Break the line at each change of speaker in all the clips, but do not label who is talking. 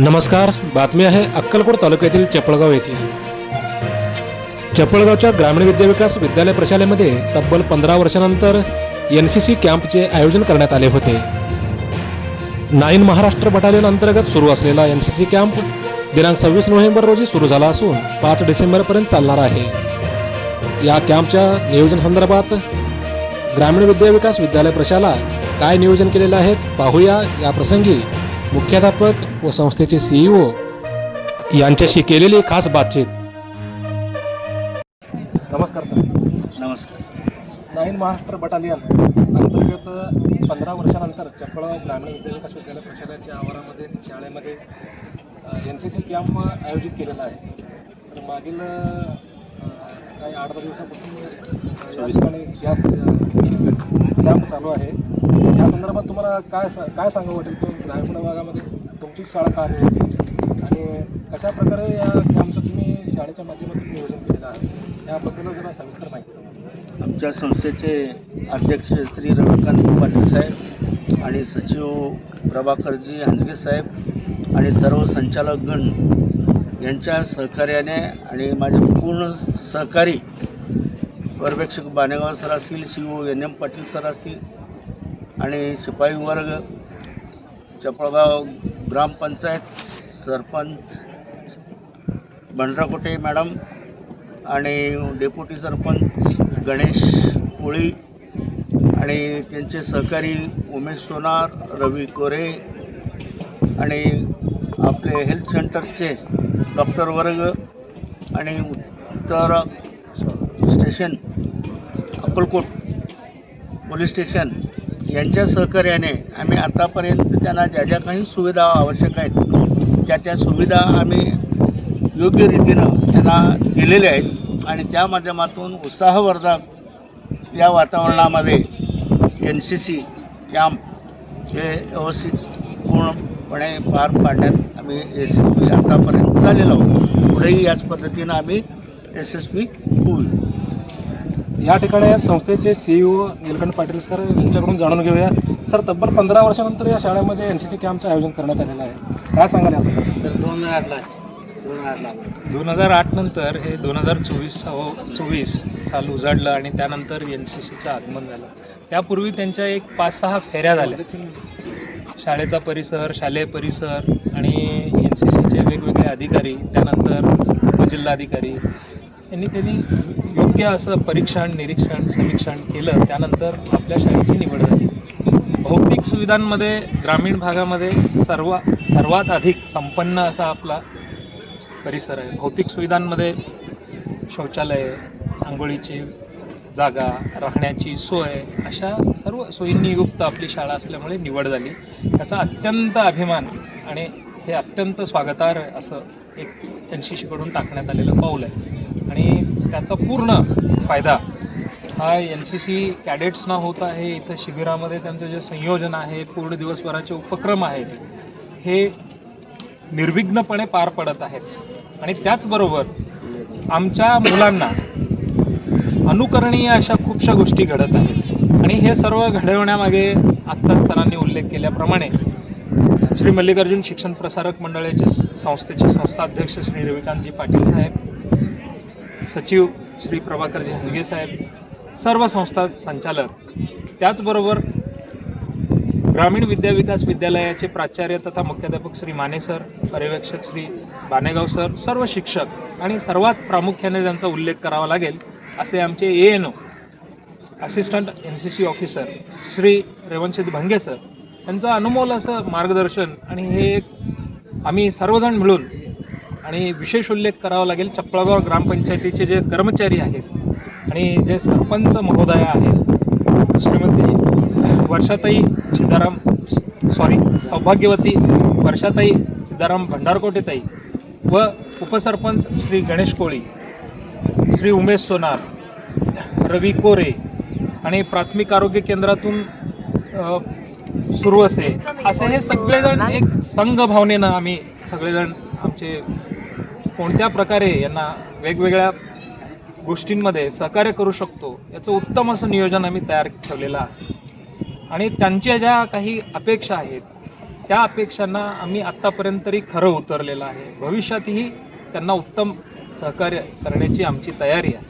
नमस्कार बातमी आहे अक्कलकोट तालुक्यातील चपळगाव येथील चपळगावच्या ग्रामीण विद्याविकास विद्यालय प्रशालेमध्ये तब्बल पंधरा वर्षानंतर एन सी सी कॅम्पचे आयोजन करण्यात आले होते. नाईन महाराष्ट्र बटालियन अंतर्गत सुरू असलेला एन सी सी कॅम्प दिनांक सव्वीस नोव्हेंबर रोजी सुरू झाला असून पाच डिसेंबरपर्यंत चालणार आहे. या कॅम्पच्या नियोजन संदर्भात ग्रामीण विद्याविकास विद्यालय प्रशाला काय नियोजन केलेलं आहे पाहूया. या प्रसंगी मुख्याध्यापक व संस्थेचे सीईओ यांच्याशी केलेली खास बातचीत. नमस्कार सर.
नमस्कार.
नाईन महाराष्ट्र बटालियन अंतर्गत पंधरा वर्षानंतर चपळगाव ग्रामीण विद्याविकास विद्यालय प्रशालेच्या आवारामध्ये शाळेमध्ये एन सी सी कॅम्प आयोजित केलेला आहे. तर मागील काही आठ दहा दिवसापासून या ठिकाणी या कॅम्प चालू आहे या संदर्भात तुम्हाला काय सा- काय सांगावं वाटेल? की ग्रामीण भागामध्ये तुमची शाळा काय आहे? आणि कशा प्रकारे या कॅम्पचं तुम्ही शाळेच्या माध्यमातून नियोजन केलेलं आहे? याबद्दल जरा सविस्तर माहिती
आमच्या संस्थेचे अध्यक्ष श्री रविकांत पाटील साहेब आणि सचिव प्रभाकरजी हांजगे साहेब आणि सर्व संचालकगण यांच्या सहकार्याने आणि माझे पूर्ण सहकारी पर्यवेक्षक बानेगाव सर असतील C O N M Patil sir असतील आणि शिपाई वर्ग चपळगाव ग्रामपंचायत सरपंच भंडराकोटे मॅडम आणि डेप्युटी सरपंच गणेश कोळी आणि त्यांचे सहकारी उमेश सोनार रवी कोरे आणि आपले हेल्थ सेंटरचे डॉक्टर वर्ग आणि उत्तर स्टेशन अक्कलकोट पोलीस स्टेशन यांच्या सहकार्याने आम्ही आतापर्यंत त्यांना ज्या ज्या काही सुविधा आवश्यक आहेत त्या त्या सुविधा आम्ही योग्य रीतीनं त्यांना दिलेल्या आहेत आणि त्या माध्यमातून उत्साहवर्धक या वातावरणामध्ये एन सी सी कॅम्प हे व्यवस्थित पूर्णपणे पार पाडण्यात आम्ही यशस्वी आतापर्यंत झालेलो आहोत. पुढेही याच पद्धतीनं आम्ही यशस्वी होऊ.
या ठिकाणी या संस्थेचे सीईओ निलकंठ पाटील सर यांच्याकडून जाणून घेऊया. सर तब्बल पंधरा वर्षानंतर या शाळेमध्ये एन सी सी कॅम्पचं आयोजन करण्यात आलेलं आहे. काय सांगाल या संदर्भात?
तर दोन आठला दोन आठला
दोन हजार आठ नंतर हे दोन हजार चोवीस चोवीस साल उजाडलं आणि त्यानंतर एन सी सीचं आगमन झालं. त्यापूर्वी त्यांच्या एक पाच सहा फेऱ्या झाल्या. शाळेचा परिसर शालेय परिसर आणि एन सी सीचे वेगवेगळे अधिकारी त्यानंतर उपजिल्हाधिकारी. यांनी त्यांनी योग्य असं परीक्षण निरीक्षण समीक्षण केलं त्यानंतर आपल्या शाळेची निवड झाली. भौतिक सुविधांमध्ये ग्रामीण भागामध्ये सर्व सर्वात अधिक संपन्न असा आपला परिसर आहे. भौतिक सुविधांमध्ये शौचालय आंघोळीची जागा राहण्याची सोय अशा सर्व सोयींनी युक्त आपली शाळा असल्यामुळे निवड झाली. त्याचा अत्यंत अभिमान आणि हे अत्यंत स्वागतार्ह असं एक एन सी सीकडून टाकण्यात आलेलं पाऊल आहे. आणि त्याचा पूर्ण फायदा हा एन सी सी कॅडेट्सना होत आहे. इथं शिबिरामध्ये त्यांचं जे संयोजन आहे पूर्ण दिवसभराचे उपक्रम आहेत हे निर्विघ्नपणे पार पडत आहेत. आणि त्याचबरोबर आमच्या मुलांना अनुकरणीय अशा खूपशा गोष्टी घडत आहेत. आणि हे सर्व घडवण्यामागे आत्ताच सरांनी उल्लेख केल्याप्रमाणे श्री मल्लिकार्जुन शिक्षण प्रसारक मंडळाचे संस्थेचे संस्थाध्यक्ष श्री रविकांतजी पाटील साहेब सचिव श्री प्रभाकरजी हंदगे साहेब सर्व संस्था संचालक त्याचबरोबर ग्रामीण विद्याविकास विद्यालयाचे प्राचार्य तथा मुख्याध्यापक श्री माने सर पर्यवेक्षक श्री बानेगाव सर सर्व शिक्षक आणि सर्वात प्रामुख्याने ज्यांचा उल्लेख करावा लागेल असे आमचे A N O assistant N C C officer Shri Revanshit Bhange sir. यांचं अनमोल असं मार्गदर्शन आणि हे एक आम्ही सर्वजण मिळून आणि विशेष उल्लेख करावा लागेल चपळगाव ग्रामपंचायतीचे जे कर्मचारी आहेत आणि जे सरपंच महोदया आहेत श्रीमती वर्षाताई सिद्धाराम सॉरी सौभाग्यवती वर्षाताई सिद्धाराम भंडारकोटेताई व उपसरपंच श्री गणेश कोळी श्री उमेश सोनार रवी कोरे आणि प्राथमिक आरोग्य केंद्रातून सुरू असे असे हे सगळेजण एक संघ भावनेनं आम्ही सगळेजण आमचे कोणत्या प्रकारे यांना वेगवेगळ्या गोष्टींमध्ये सहकार्य करू शकतो याचं उत्तम असं नियोजन आम्ही तयार ठेवलेलं आहे. आणि त्यांच्या ज्या काही अपेक्षा आहेत त्या अपेक्षांना आम्ही आत्तापर्यंत तरी खरं उतरलेलं आहे. भविष्यातही त्यांना उत्तम सहकार्य करण्याची आमची तयारी आहे.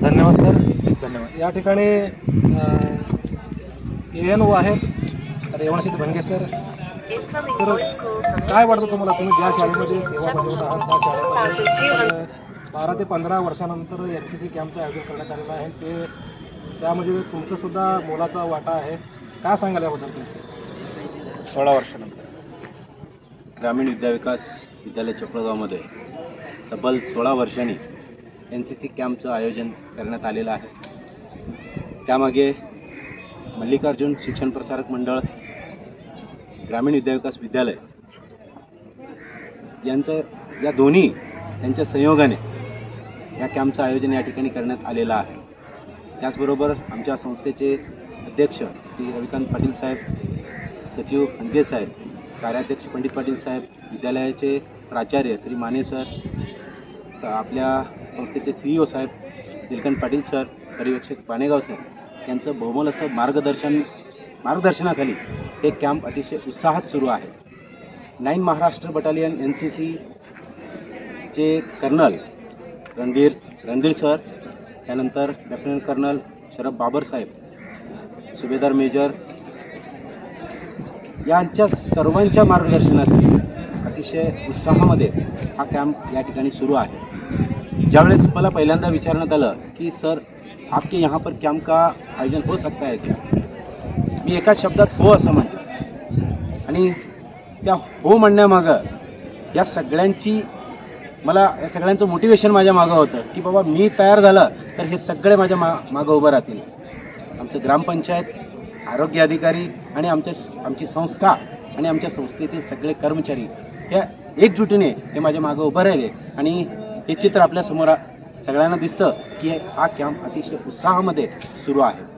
धन्यवाद सर.
धन्यवाद.
या ठिकाणी एन ओ आहेत. रेवणसिद्ध भंगे सर. सर काय वाटतं तुम्हाला? तुम्ही ज्या शाळेमध्ये सेवा बजावत आहात त्या शाळेमध्ये बारा ते पंधरा वर्षानंतर एन सी सी कॅम्पचं आयोजन करण्यात आलेलं आहे. ते त्यामध्ये तुमचं सुद्धा मोलाचा वाटा आहे. काय सांगाल याबद्दल तुम्ही?
सोळा वर्षानंतर.
ग्रामीण विद्याविकास विद्यालय चपळगावमध्ये तब्बल सोळा वर्षांनी एन सी सी कॅम्पचं आयोजन करण्यात आलेलं आहे. त्यामागे मल्लिकार्जुन शिक्षण प्रसारक मंडळ ग्रामीण विद्याविकास विद्यालय यांचं या दोन्ही यांच्या संयोगाने या कॅम्पचं आयोजन या ठिकाणी करण्यात आलेलं आहे. त्याचबरोबर आमच्या संस्थेचे अध्यक्ष श्री रविकांत पाटील साहेब सचिव हंगे साहेब कार्याध्यक्ष पंडित पाटील साहेब विद्यालयाचे प्राचार्य श्री माने सर स आपल्या संस्थेचे सी ओ साहेब निलकंठ पाटील सर पर्यवेक्षक पाणेगाव सर यांचं बहुमल असं मार्गदर्शन मार्गदर्शनाखाली हे कॅम्प अतिशय उत्साहात सुरू आहे. Nine Maharashtra battalion N C सीचे कर्नल रणधीर रणधीर सर त्यानंतर लेफ्टनंट कर्नल शरद बाबर साहेब सुभेदार मेजर यांच्या सर्वांच्या मार्गदर्शनाखाली अतिशय उत्साहामध्ये हा कॅम्प या ठिकाणी सुरू आहे. ज्यावेळेस मला पहिल्यांदा विचारण्यात आलं की सर आपके यहाँ पर कॅम्प का आयोजन हो सकता है क्या? मी एकाच शब्दात हो असं म्हटलं. आणि त्या हो म्हणण्यामागं या सगळ्यांची मला या सगळ्यांचं मोटिवेशन माझ्या मागं होतं की बाबा मी तयार झालं तर हे सगळे माझ्या मा मागं उभं राहतील. आमचं ग्रामपंचायत आरोग्य अधिकारी आणि आमच्या आमची संस्था आणि आमच्या संस्थेतील सगळे कर्मचारी या एकजुटीने हे माझ्या मागं उभं राहिले. आणि हे चित्र आपल्यासमोर सगळ्यांना दिसतं की हा कॅम्प अतिशय उत्साहामध्ये सुरू आहे.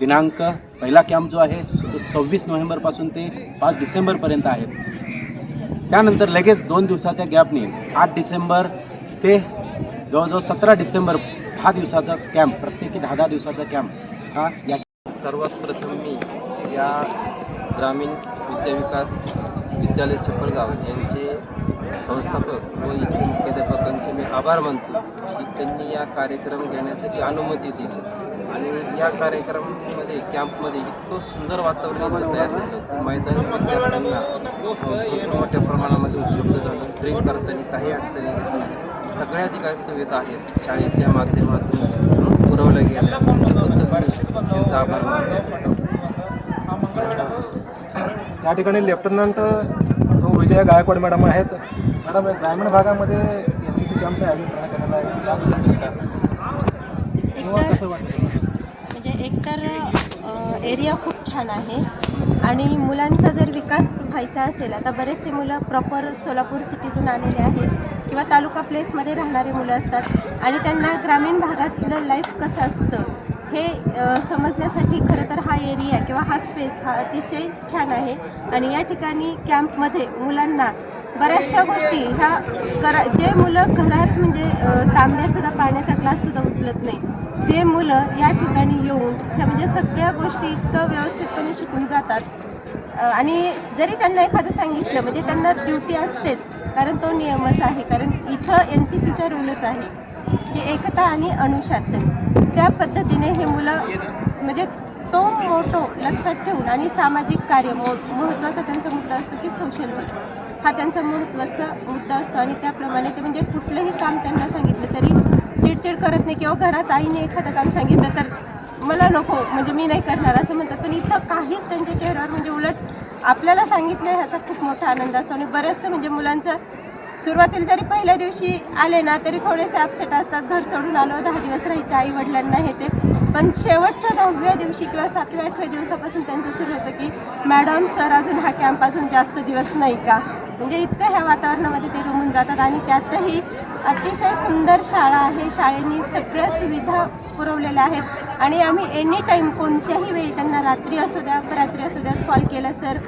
दिनांक पहिला कॅम्प जो आहे तो सव्वीस नोव्हेंबरपासून ते पाच डिसेंबरपर्यंत आहे. त्यानंतर लगेच दोन दिवसाच्या गॅपने आठ डिसेंबर ते जवळजवळ सतरा डिसेंबर दहा दिवसाचा कॅम्प प्रत्येकी दहा दहा दिवसाचा कॅम्प हा या
सर्वात प्रथम मी या ग्रामीण विद्याविकास विद्यालय चपळगाव यांचे संस्थापक व इथे मुख्याध्यापकांचे मी आभार मानतो की त्यांनी या कार्यक्रम घेण्यासाठी अनुमती दिली. आणि या कार्यक्रमामध्ये कॅम्पमध्ये इतकं सुंदर वातावरण तयार झालं की मैदानी विद्यार्थ्यांना खूप मोठ्या प्रमाणामध्ये उपलब्ध झालं. ड्रिंक करताना काही अडचणी येत नाही सगळ्या ठिकाणी सुविधा आहेत. शाळेच्या माध्यमातून पुरवल्या गेल्या. त्यांचा आभार मानतो.
त्या ठिकाणी लेफ्टनंट सौ विजया गायकवाड मॅडम आहेत मॅडम ग्रामीण भागामध्ये एन सी सी कॅम्पचं आयोजन करण्यात आलेलं आहे. त्याबद्दल कसं वाटतं
एकतर एरिया खूप छान आहे. आणि मुलांचा जर विकास व्हायचा असेल आता बरेचसे मुलं प्रॉपर सोलापूर सिटीतून आलेले आहेत किंवा तालुका प्लेसमध्ये राहणारे मुलं असतात आणि त्यांना ग्रामीण भागातलं लाईफ कसं असतं हे समजण्यासाठी खरं तर हा एरिया किंवा हा स्पेस हा अतिशय छान आहे. आणि या ठिकाणी कॅम्पमध्ये मुलांना बऱ्याचशा गोष्टी ह्या करा जे मुलं घरात म्हणजे तांब्यासुद्धा पाण्याचा ग्लाससुद्धा उचलत नाही ते मुलं या ठिकाणी येऊन ह्या म्हणजे सगळ्या गोष्टी इतकं व्यवस्थितपणे शिकून जातात. आणि जरी त्यांना एखादं सांगितलं म्हणजे त्यांना ड्युटी असतेच कारण तो नियमच आहे कारण इथं एन सी सीचा रूलच आहे की एकता आणि अनुशासन. त्या पद्धतीने हे मुलं म्हणजे तो मोटो लक्षात ठेवून आणि सामाजिक कार्य मो महत्त्वाचा त्यांचा मुद्दा असतो की सोशल वर्क हा त्यांचा महत्त्वाचा मुद्दा असतो आणि त्याप्रमाणे ते म्हणजे कुठलंही काम त्यांना सांगितलं तरी चिडचिड करत नाही किंवा घरात आईने एखादं काम सांगितलं तर मला नको म्हणजे मी नाही करणार असं म्हणतात. पण इथं काहीच त्यांच्या चेहऱ्यावर म्हणजे उलट आपल्याला सांगितलं ह्याचा खूप मोठा आनंद असतो आणि बरेचसं म्हणजे मुलांचं सुरुवातीला जरी पहिल्या दिवशी आले ना तरी थोडेसे अपसेट असतात. घर सोडून आलो दहा दिवस राहायचं आई वडिलांना हे ते. पण शेवटच्या दहाव्या दिवशी किंवा सातव्या आठव्या दिवसापासून त्यांचं सुरू होतं की मॅडम सर अजून हा कॅम्प अजून जास्त दिवस नाही का? म्हणजे इतकं ह्या वातावरणामध्ये ते रमून जातात आणि त्यातही अतिशय सुंदर शाळा आहे. शाळेनी सगळ्या सुविधा पुरवलेल्या आहेत. आणि आम्ही एनी टाईम कोणत्याही वेळी त्यांना रात्री असू द्या अपरात्री असू द्या कॉल केला सर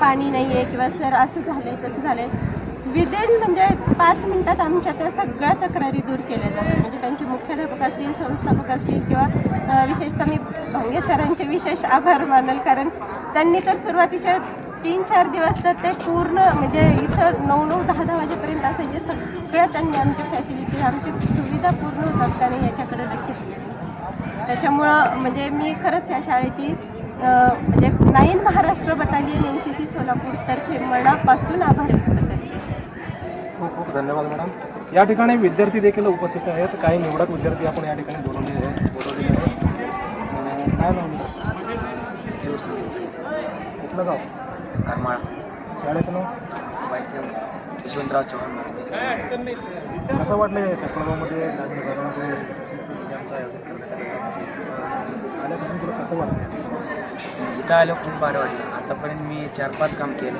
पाणी नाही आहे किंवा सर असं झालं आहे तसं झालं आहे विदिन म्हणजे पाच मिनटात आमच्या त्या सगळ्या तक्रारी दूर केल्या जातात. म्हणजे त्यांचे मुख्याध्यापक असतील संस्थापक असतील किंवा विशेषतः मी भांगे सरांचे विशेष आभार मानल कारण त्यांनी तर सुरुवातीच्या तीन चार दिवस तर ते पूर्ण म्हणजे इथं नऊ नऊ दहा दहा वाजेपर्यंत असायचे. सगळ्या त्यांनी आमच्या फॅसिलिटी आमची सुविधा पूर्ण होतात त्याने याच्याकडे लक्ष दिलं. त्याच्यामुळं म्हणजे मी खरंच या शाळेची म्हणजे nine Maharashtra battalion N C C Solapur तर्फे मनापासून आभार व्यक्त करते.
खूप खूप धन्यवाद मॅडम. या ठिकाणी विद्यार्थी देखील उपस्थित आहेत. काही निवडक विद्यार्थी आपण या ठिकाणी बोलवलेले आहेत. बोलवलेले आहेत. काय नाव? कुठलं गाव?
करमाळ
शाळेचं नाव?
वायसीएम यशवंतराव चव्हाण
कसं वाटलं या आल्यापासून तुला कसं वाटलं?
इथं आलं खूप भारी वाटलं. आतापर्यंत मी चार पाच काम केले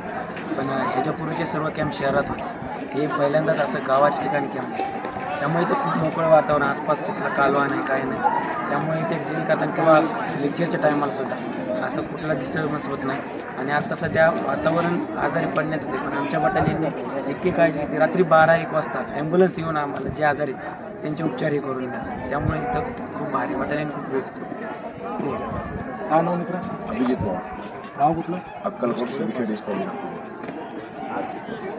पण ह्याच्यापूर्वीचे सर्व कॅम्प शहरात होते. हे पहिल्यांदाच असं गावाच्या ठिकाणी कॅम्प त्यामुळे इथं खूप मोकळं वातावरण आसपास कुठला कालवा नाही काय नाही. त्यामुळे इथे ड्रिल करताना किंवा लेक्चरच्या टायमाला सुद्धा. असं कुठला डिस्टर्बन्स होत नाही. आणि आता सध्या वातावरण आजारी पडण्याचं आहे. पण आमच्या बटालियनने इतकी काळजी घेतली. रात्री बारा एक वाजता ॲम्ब्युलन्स येऊन आम्हाला जे आजारी त्यांचे उपचारही करून देतात त्यामुळे इथं खूप भारी बटालियन खूप व्यवस्थित.
काय नाव मित्र?
अभिजित
गाव कुठलं?
अक्कलकोट सिंदखेड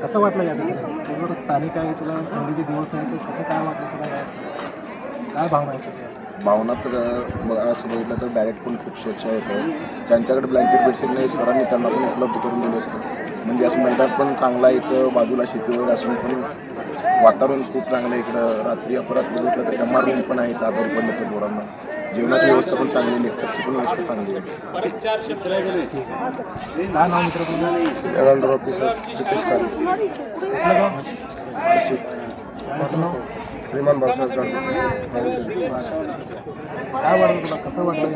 कसं वाटलं या ठिकाणी तुझं तर स्थानिक आहे तुला थंडीचे दिवस आहे तर कसं काय वाटलं तुला काय काय भावना आहे
भावना तर मग असं बघितलं तर डायरेक्ट पण खूप स्वच्छ आहे ज्यांच्याकडे ब्लँकेट बेडशीट नाही सरांनी त्यांना पण उपलब्ध करून दिले. म्हणजे असं मैदान पण चांगलं आहे इथं बाजूला शेती वगैरे असून पण वातावरण खूप चांगलं आहे इकडं. रात्री अपरात बघितलं तर गमार रूम पण आहेत आजारी पडले तर पोरांना. जेवणाची व्यवस्था पण चांगली आहे लेक्चरची पण व्यवस्था चांगली आहे. ऑफिसर काळे. श्रीमान भाऊसाहेब
काय वाटलं तुला? कसं वाटलं?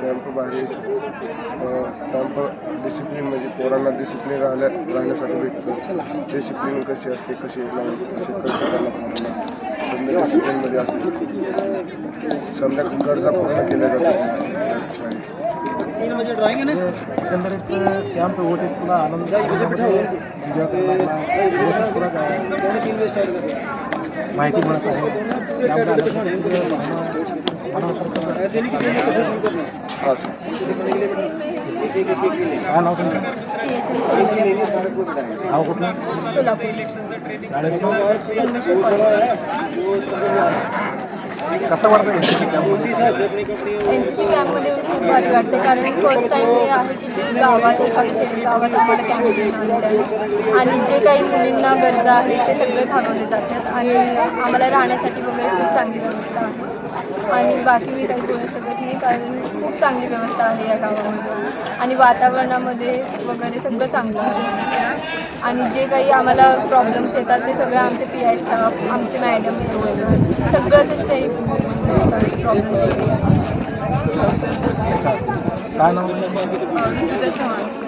कॅम्प भारी कॅम्प डिसिप्लिन म्हणजे पोरांना डिसिप्लिन राहण्या राहण्यासाठी भेटतं. डिसिप्लिन कशी असते कशी समजा डिसिप्लिनमध्ये असते. संध्याकाळी गरजा पूर्ण केल्या जातात.
एकंदरीत कॅम्प व्यवस्थित तुला आनंद माहिती मिळत आहे. नाव तुमचं? नाव कुठलं शाळेचं कसं वाटतं
एन सी सी कॅम्पमध्ये येऊन खूप भारी वाटते कारण फर्स्ट टाइम हे आहे की ते गावात एका गावात आम्हाला कॅम्प घेऊन आहे. आणि जे काही मुलींना गरजा आहे ते सगळे भागवले जातात. आणि आम्हाला राहण्यासाठी वगैरे खूप चांगली व्यवस्था आहे. आणि बाकी मी काही बोलू शकत नाही कारण खूप चांगली व्यवस्था आहे या गावामध्ये. आणि वातावरणामध्ये वगैरे सगळं चांगलं आहे. आणि जे काही आम्हाला प्रॉब्लेम्स येतात ते सगळं आमचे पी आय स्टाफ आमचे मॅडम सगळं ते प्रॉब्लेम जे काही. छान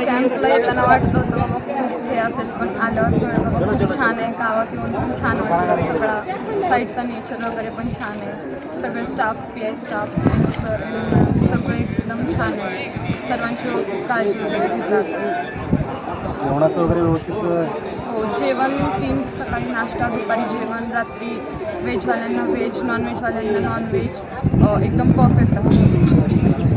कॅम्पला येताना वाटलं होतं बाबा खूप हे असेल पण आल्यावर कळलं बाबा खूप छान आहे गावात येऊन पण छान वाटलं सगळा साईडचा नेचर वगैरे पण छान आहे सगळे staff P I staff sir सगळे एकदम छान आहे सर्वांची काळजी वगैरे घेतात
जेवणाचं वगैरे व्यवस्थित
जेवण तीन सकाळी नाश्ता दुपारी जेवण रात्री व्हेजवाल्यांना व्हेज नॉनव्हेजवाल्यांना नॉनव्हेज एकदम परफेक्ट आहे.